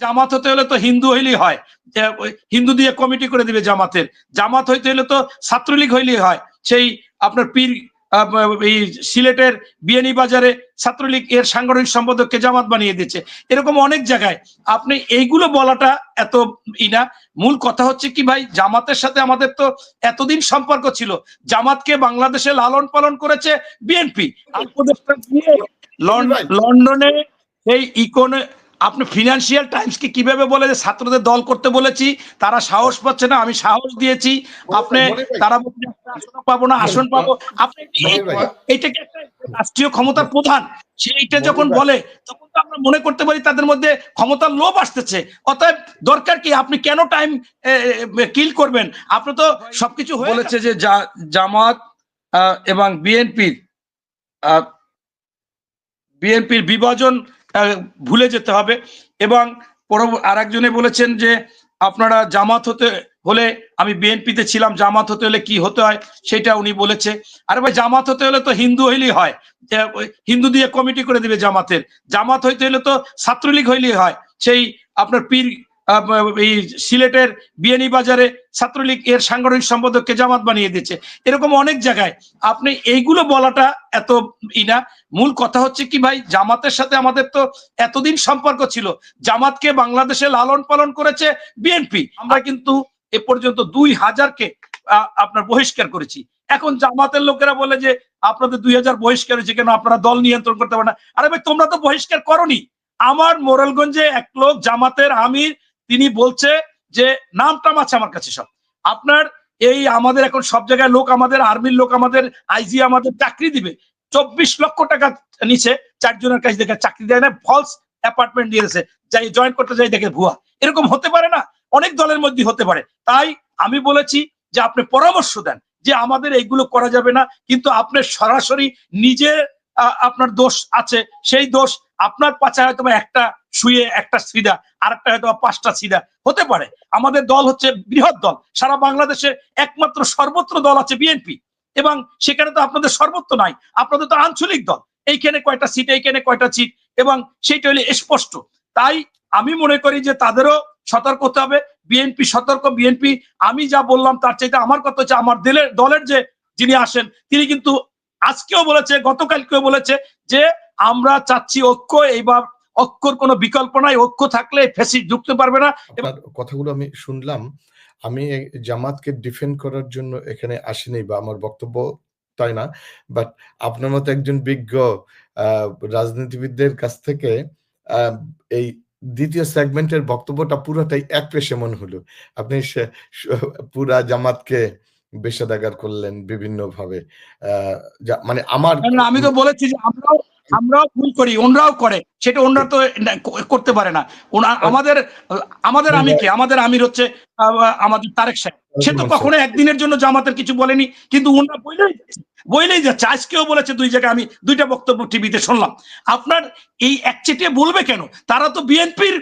জামাত হতে হলে তো হিন্দু হইলেই হয়। হিন্দু দিয়ে কমিটি করে দিবে জামাতের। জামাত হইতে হলে তো ছাত্রলীগ হইলেই হয়। সেই আপনার পীর এই সিলেটের বিয়ানী বাজারে ছাত্রলীগ এর সাংগঠনিক সম্পাদককে জামাত বানিয়ে দিচ্ছে। এরকম অনেক জায়গায় আপনি এইগুলো বলাটা এত ই না। মূল কথা হচ্ছে কি ভাই জামাতের সাথে আমাদের তো এতদিন সম্পর্ক ছিল। জামাতকে বাংলাদেশে লালন পালন করেছে বিএনপি। লন্ডন- লন্ডনে এই ইকোনে আপনি ফিনান্সিয়াল টাইমস কি কীভাবে বলে যে ছাত্রদের দল করতে বলেছি তারা সাহস পাচ্ছে না আমি সাহস দিয়েছি। আপনি তারা আসন পাবো না আসন পাবো। আপনি। এইটাকে একটা রাষ্ট্রীয় ক্ষমতার প্রধান সেইটা যখন বলে তখন তো আমরা মনে করতে পারি তাদের মধ্যে ক্ষমতার লোভ আসতেছে। অতএব দরকার কি আপনি কেন টাইম কিল করবেন? আপনি তো সবকিছু বলেছে যে জামাত এবং বিএনপির বিএনপির বিভাজন ভুলে যেতে হবে। এবং আর একজনে বলেছেন যে, আপনারা জামাত হতে হলে, আমি বিএনপিতে ছিলাম, জামাত হতে হলে কি হতে হয় সেটা উনি বলেছে। আরে ভাই, জামাত হতে হলে তো হিন্দু হইলেই হয়। হিন্দু দিয়ে কমিটি করে দিবে জামাতের। জামাত হইতে হলে তো ছাত্রলীগ হইলেই হয়। সেই আপনার পীর এই সিলেটের বিয়ানী বাজারে ছাত্রলীগ এর সাংগঠনিক সম্পাদককে জামাত বানিয়ে দিচ্ছে এরকম অনেক জায়গায় আপনি এইগুলো বলাটা এত ই না। মূল কথা হচ্ছে কি ভাই, জামাতের সাথে আমাদের তো এতদিন সম্পর্ক ছিল। জামাতকে বাংলাদেশে লালন পালন করেছে বিএনপি। আমরা কিন্তু এ পর্যন্ত দুই হাজারকে আপনার বহিষ্কার করেছি। এখন জামাতের লোকেরা বলে যে, আপনাদের দুই হাজার বহিষ্কার হয়েছে কেন? আপনারা দল নিয়ন্ত্রণ করতে পারেন না। আরে ভাই, তোমরা তো বহিষ্কার করনি। আমার মোরালগঞ্জে এক লোক, জামাতের আমির তিনি বলছে যে নামটাম আছে আমার কাছে সব। আপনার এই আমাদের এখন সব জায়গায় লোক আমাদের আর্মির লোক আমাদের আইজি আমাদের চাকরি দিবে। চব্বিশ লক্ষ টাকা নিচে চারজনের কাছে দেখে চাকরি দেয় না ফলস অ্যাপার্টমেন্ট দিয়েছে। যাই জয়েন করতে যাই দেখে ভুয়া। এরকম হতে পারে না অনেক দলের মধ্যে হতে পারে। তাই আমি বলেছি যে আপনি পরামর্শ দেন যে আমাদের এইগুলো করা যাবে না কিন্তু আপনি সরাসরি নিজে আহ, আপনার দোষ আছে। সেই দোষ আপনার পাশে হয়তো একটা শুয়ে, একটা সিধা আর একটা হয়তো পাঁচটা সিধা। হতে পারে। আমাদের দল হচ্ছে বৃহৎ দল। সারা বাংলাদেশে একমাত্র সর্বত্র দল আছে বিএনপি এবং সেখানে তো আপনাদের সর্বত্র নাই। আপনাদের তো আঞ্চলিক দল। এইখানে কয়টা সিট, এইখানে কয়টা সিট। এবং সেইটা হলে স্পষ্ট। তাই আমি মনে করি যে তাদেরও সতর্ক হতে হবে। বিএনপি সতর্ক। বিএনপি আমি যা বললাম তার চাইতে আমার কথা হচ্ছে আমার দলের দলের যে যিনি আসেন, তিনি কিন্তু আজকেও বলেছে, গতকালকেও বলেছে যে আমরা চাচ্ছি ঐক্য, এইবার ঐক্যর কোনো বিকল্প নাই, ঐক্য থাকলে ফেসি ঢুকতে পারবে না। কথাগুলো আমি শুনলাম, আমি জামাতকে ডিফেন্ড করার জন্য এখানে আসিনি বা আমার বক্তব্য তাই না বাট আপনার মতো একজন বিজ্ঞ রাজনীতিবিদদের কাছ থেকে এই দ্বিতীয় সেগমেন্টের বক্তব্যটা পুরোটাই এক পেশে মনে হলো। আপনি পুরা জামাতকে বেশাদাগার করলেন বিভিন্ন ভাবে মানে আমার আমি তো বলেছি যে আমরাও আমরাও ভুল করি ওনরাও করে। সেটা ওনরা তো করতে পারে না। আমাদের আমাদের আমি কে আমাদের আমির হচ্ছে আমাদের তারেক সাহেব। সে তো কখনো একদিনের জন্য জামাতের কিছু বলেনি কিন্তু ওনরা বইলেই বইলেই যাচ্ছে। আজকেও বলেছে দুই জায়গায় আমি দুইটা বক্তব্য টিভিতে শুনলাম। আপনার এই একচেটিয়ে বলবে কেন? তারা তো বিএনপির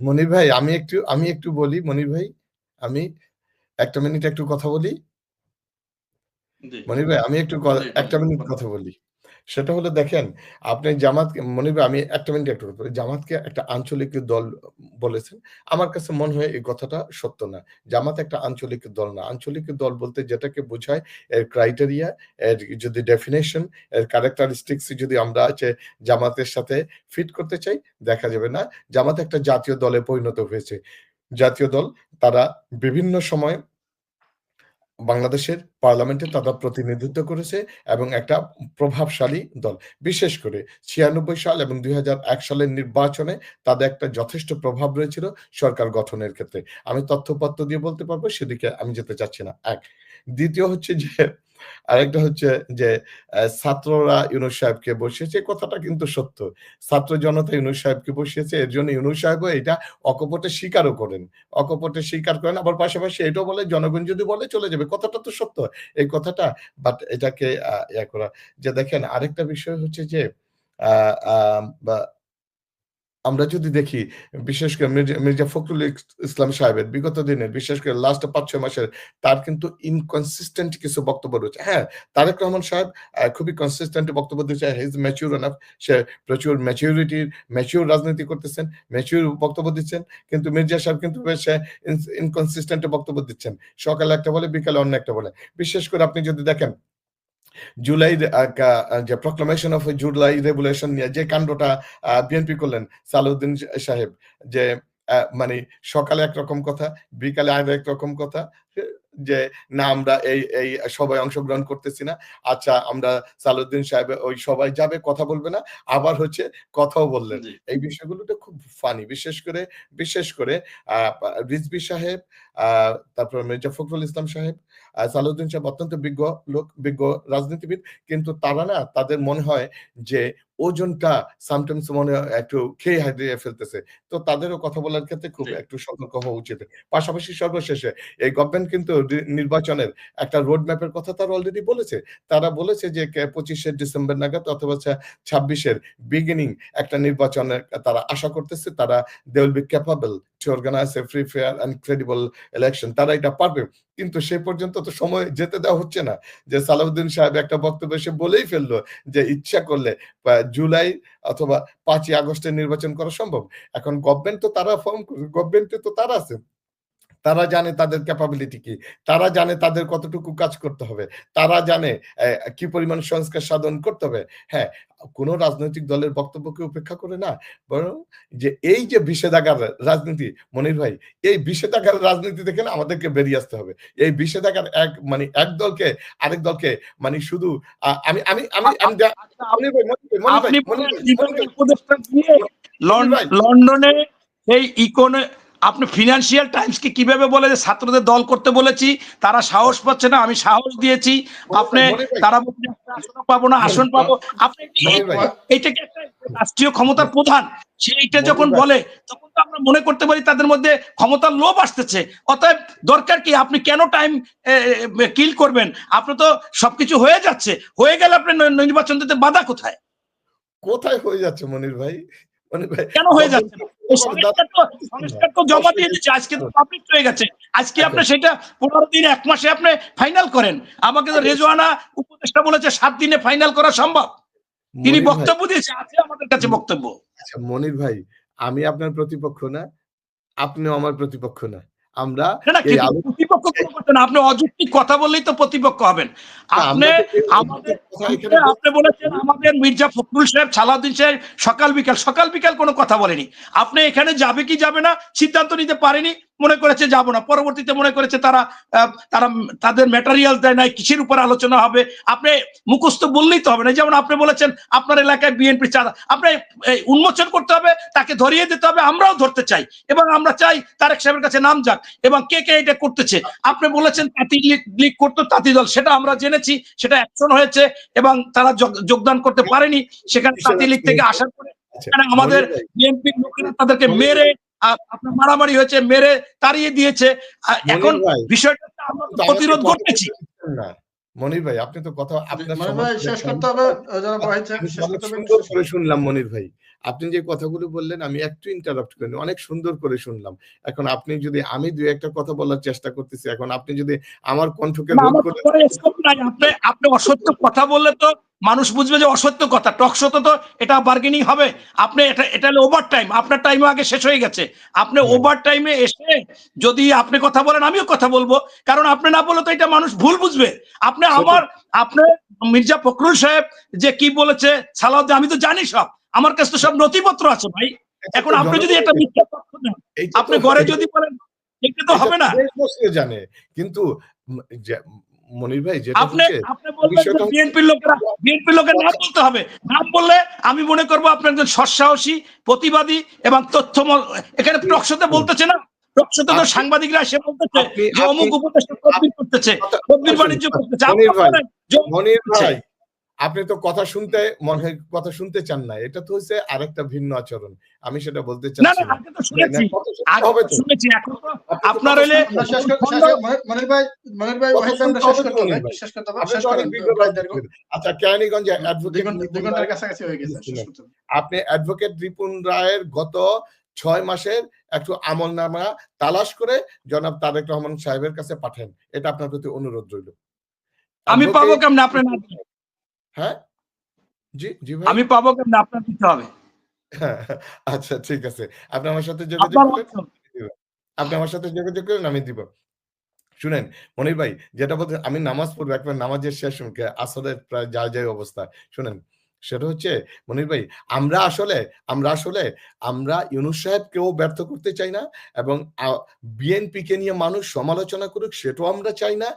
মনির ভাই আমি একটু আমি একটু বলি মনির ভাই আমি একটা মিনিট একটু কথা বলি? মনির ভাই আমি একটু একটা মিনিট কথা বলি। সেটা হলো দেখেন আপনি জামাত মনির ভাই আমি একটা মিনিট একটু। জামাতকে একটা আঞ্চলিক দল বলেছেন। আমার কাছে মনে হয় এই কথাটা সত্য না। জামাত একটা আঞ্চলিক দল না। আঞ্চলিক দল বলতে যেটাকে বোঝায় এর ক্রাইটেরিয়া এর যদি ডেফিনেশন এর ক্যারেক্টারিস্টিক্স যদি আমরা আছে জামাতের সাথে ফিট করতে চাই দেখা যাবে না। জামাত একটা জাতীয় দলে পরিণত হয়েছে। জাতীয় দল তারা বিভিন্ন সময় বাংলাদেশের পার্লামেন্টে তারা প্রতিনিধিত্ব করেছে এবং একটা প্রভাবশালী দল। বিশেষ করে ছিয়ানব্বই সাল এবং দুই হাজার এক সালের নির্বাচনে তাদের একটা যথেষ্ট প্রভাব রয়েছিল সরকার গঠনের ক্ষেত্রে। আমি তথ্যপত্র দিয়ে বলতে পারব, সেদিকে আমি যেতে চাচ্ছি না। এক, দ্বিতীয় হচ্ছে যে, আরেকটা হচ্ছে যে ছাত্ররা ইউনুস সাহেবকে বসিয়েছে, কথাটা কিন্তু সত্য। ছাত্র জনতা ইউনুস সাহেবকে বসিয়েছে, এর জন্য ইউনুস সাহেবও এটা অকপটে স্বীকারও করেন। অকপটে স্বীকার করেন, আবার পাশাপাশি এটাও বলে, জনগণ যদি বলে, চলে যাবে। কথাটা তো সত্য। এই কথাটা বাট এটাকে ইয়া করা যে দেখেন আরেকটা বিষয় হচ্ছে যে আমরা যদি দেখি, বিশেষ করে মির্জা ফখরুল ইসলাম সাহেবের বিগত দিনের বিশেষ করে লাস্ট পাঁচ, ছয় মাসের, তার কিন্তু ইনকনসিস্টেন্ট কিছু বক্তব্য রয়েছে। হ্যাঁ তারেক রহমান সাহেব খুবই কনসিস্টেন্ট বক্তব্য দিচ্ছে হিজ ম্যাচিউর এনাফ সে প্রচুর ম্যাচিউরিটির ম্যাচিউর রাজনীতি করতেছেন ম্যাচিউর বক্তব্য দিচ্ছেন, কিন্তু মির্জা সাহেব কিন্তু বেশ ইনকনসিস্টেন্ট বক্তব্য দিচ্ছেন। সকালে একটা বলে, বিকালে অন্য একটা বলে। বিশেষ করে আপনি যদি দেখেন জুলাই যে প্রক্লামেশন অফ জুলাই রেগুলেশন নিয়ে যে কাণ্ডটা বিএনপি করলেন সালাউদ্দিন সাহেব যে মানে সকালে একরকম কথা বিকালে আর একরকম কথা যে না আমরা এই এই সবাই অংশগ্রহণ করতেছি না আচ্ছা আমরা সালুদ্দিন সাহেব ওই সবাই যাবে কথা বলবে না আবার হচ্ছে কথাও বললেন। এই বিষয়গুলোটা খুব ফানি বিশেষ করে বিশেষ করে আহ, রিজবি সাহেব তারপর মির্জা ফখরুল ইসলাম সাহেব সালাউদ্দিন সাহেব অত্যন্ত বিজ্ঞ লোক বিজ্ঞ রাজনীতিবিদ কিন্তু তারা না তাদের মনে হয় যে ওজনটা সামটাইমস মনে হয় একটু খেয়ে হারিয়ে ফেলতেছে। তো তাদেরও কথা বলার ক্ষেত্রে খুব একটু সতর্ক হওয়া উচিত। পাশাপাশি সর্বশেষে এই গভর্নমেন্ট কিন্তু নির্বাচনের একটা রোড ম্যাপের কথা তারা অলরেডি বলেছে। তারা বলেছে যে পঁচিশে ডিসেম্বর নাগাদ অথবা ছাব্বিশের বিগিনিং একটা নির্বাচনের তারা আশা করতেছে তারা they will be capable to organise a free fair and credible election তারা এটা পারবে। কিন্তু সে পর্যন্ত তো সময় যেতে দেওয়া হচ্ছে না। যে সালাউদ্দিন সাহেব একটা বক্তব্য সে বলেই ফেলল যে ইচ্ছা করলে জুলাই অথবা পাঁচই আগস্টের নির্বাচন করা সম্ভব। এখন গভর্নমেন্ট তো তারা ফর্ম গভর্নমেন্টে তো তারা আছে। তারা জানে তাদের ক্যাপাবিলিটি কি তারা জানে তাদের কতটুকু কাজ করতে হবে তারা জানে কি পরিমাণ সংস্কার সাধন করতে হবে। হ্যাঁ কোন রাজনৈতিক দলের বক্তব্যকে উপেক্ষা করে না বরং যে এই যে বিষেধাগার রাজনীতি মনির ভাই এই বিষেধাগার রাজনীতি থেকে না আমাদেরকে বেরিয়ে আসতে হবে। এই বিষেধাগার এক মানে এক দলকে আরেক দলকে মানে শুধু আমি আমি আমি আমি লন্ডন Right. লন্ডনে এই ইকোনে আপনি ফিনান্সিয়াল টাইমস কে কীভাবে বলে যে ছাত্রদের দল করতে বলেছি তারা সাহস পাচ্ছে না আমি সাহস দিয়েছি। আপনি তারা আসন পাবো না আসন পাবো। আপনি এইটাকে একটা রাষ্ট্রীয় ক্ষমতার প্রধান সেইটা যখন বলে তখন তো আমরা মনে করতে পারি তাদের মধ্যে ক্ষমতার লোভ আসতেছে। অতএব দরকার কি আপনি কেন টাইম কিল করবেন? আপনি তো সবকিছু হয়ে যাচ্ছে। হয়ে গেলে আপনি নির্বাচন দিতে বাধা কোথায়? কোথায় হয়ে যাচ্ছে মনির ভাই? মনির ভাই কেন হয়ে যাচ্ছে? না? তো জমা দিয়ে দিচ্ছে আজকে তো পাবলিক হয়ে গেছে। আজকে আপনি সেটা পনেরো দিন এক মাসে আপনি ফাইনাল করেন। আমাকে তো রেজওয়ানা উপদেষ্টা বলেছে সাত দিনে ফাইনাল করা সম্ভব। তিনি বক্তব্য দিয়েছে আছে আমাদের কাছে বক্তব্য। আচ্ছা মনির ভাই আমি আপনার প্রতিপক্ষ না আপনিও আমার প্রতিপক্ষ না। আমরা আপনি অযৌক্তিক কথা বললেই তো প্রতিপক্ষ হবেন। আপনি আমাদের আপনি- আপনি বলেছেন আমাদের মির্জা ফখরুল সাহেব সালাউদ্দিন সাহেব সকাল বিকাল সকাল বিকাল কোনো কথা বলেনি। আপনি এখানে যাবে কি যাবে না সিদ্ধান্ত নিতে পারেনি মনে করেছে যাব না। পরবর্তীতে মনে করেছে তারা তারা তাদের ম্যাটেরিয়াল দেয় নাই কিসের উপর আলোচনা হবে। আপনি মুখস্থ বললেই তো হবে না। যেমন আপনি বলেছেন আপনার এলাকায় বিএনপি চাঁদা। আপনি উন্মোচন করতে হবে তাকে ধরিয়ে দিতে হবে আমরাও ধরতে চাই। এবং আমরা চাই তারেক সাহেবের কাছে নাম যাক। এবং কে কে এটা করতেছে? আপনি বলেছেন তাঁতি লীগ করতো তাঁতি দল। সেটা আমরা জেনেছি সেটা অ্যাকশন হয়েছে এবং তারা যোগ- যোগদান করতে পারেনি। সেখানে তাঁতি লীগ থেকে আসার পরে আচ্ছা, আমাদের বিএনপির লোকেরা তাদেরকে মেরে আপনার মারামারি হয়েছে মেরে তাড়িয়ে দিয়েছে। এখন ভাই, বিষয়টা আমরা প্রতিরোধ করতেছি। মনির ভাই আপনি তো কথা আপনার শেষ করতে হবে শুনলাম মনির ভাই। আপনি যে কথাগুলো বললেন আমি একটু ইন্টারাপ্ট করিনি অনেক সুন্দর করে শুনলাম। এখন আপনি যদি আমি দুই একটা কথা বলার চেষ্টা করতেছি। এখন আপনি যদি আমার কণ্ঠকে করে। আপনি অসত্য কথা বললে তো মানুষ বুঝবে যে অসত্য কথা। টক শোতে তো এটা বার্গেনিং হবে। আপনি এটা এটা হলো ওভার টাইম আপনার টাইম আগে শেষ হয়ে গেছে। আপনি ওভার টাইমে এসে যদি আপনি কথা বলেন আমিও কথা বলব। কারণ আপনি না বলে তো এটা মানুষ ভুল বুঝবে। আপনি আমার আপনি মির্জা ফখরুল সাহেব যে কি বলেছে সালাউদ্দিন আমি তো জানি সব। আমার কাছে তো সব নথিপত্র আছে ভাই। এখন আপনি যদি একটা মিথ্যা তথ্য আপনি ঘরে যদি বলেন এটা তো হবে না। জানে। কিন্তু মনির ভাই যেটা আপনি আপনি বলবেন বিষয়টা যে হচ্ছে- বিএনপির লোকেরা বিএনপির লোকের নাম বলতে হবে। নাম বললে আমি মনে করব আপনি একজন সৎসাহসী প্রতিবাদী এবং তথ্য এখানে টকশোতে বলতেছে না। টকশোতে তো সাংবাদিকরা এসে বলতেছে যে অমুক উপদেষ্টা করতেছে তদবির আসুন, বাণিজ্য করতেছে। আপনি মনির ভাই, আপনি তো কথা শুনতে মনে হয় কথা শুনতে চান না। এটা তো হচ্ছে আরেকটা ভিন্ন আচরণ। আমি সেটা বলতে চাচ্ছি না। না তো শুনেছি। হবে তো। শুনেছি এখন তো আপনি আপনার হইলে মনির- ভাই মনির ভাই ওয়াহিদ শেষ করতে হবে শেষ করতে হবে শেষ আচ্ছা কেরানীগঞ্জে অ্যাডভোকেট দুই ঘণ্টার কাছাকাছি হয়ে গেছে শেষ করতে হবে। আপনি অ্যাডভোকেট রিপুন রায়ের গত ছয় মাসের একটু আমল নামা তালাশ করে জনাব তারেক রহমান সাহেবের কাছে পাঠান। এটা আপনার প্রতি অনুরোধ রইল। আমি পাবো কেমনে? আপনার? হ্যাঁ? জি জি ভাই। আমি পাবো কেমনে? আপনার দিতে হবে। আচ্ছা ঠিক আছে। আপনি আমার সাথে যোগাযোগ করেন আপনি আমার সাথে যোগাযোগ করেন আমি দিব। শুনেন মনির ভাই যেটা বলছেন আমি নামাজ পড়ব একবার নামাজের শেষ মুখে আসরের প্রায় যা যায় অবস্থা। শুনেন সেটা হচ্ছে মনির ভাই আমরা আসলে আমরা আসলে আমরা ইউনুস সাহেবকেও ব্যর্থ করতে চাই না এবং বিএনপি কে নিয়ে মানুষ সমালোচনা করুক সেটাও আমরা চাই না।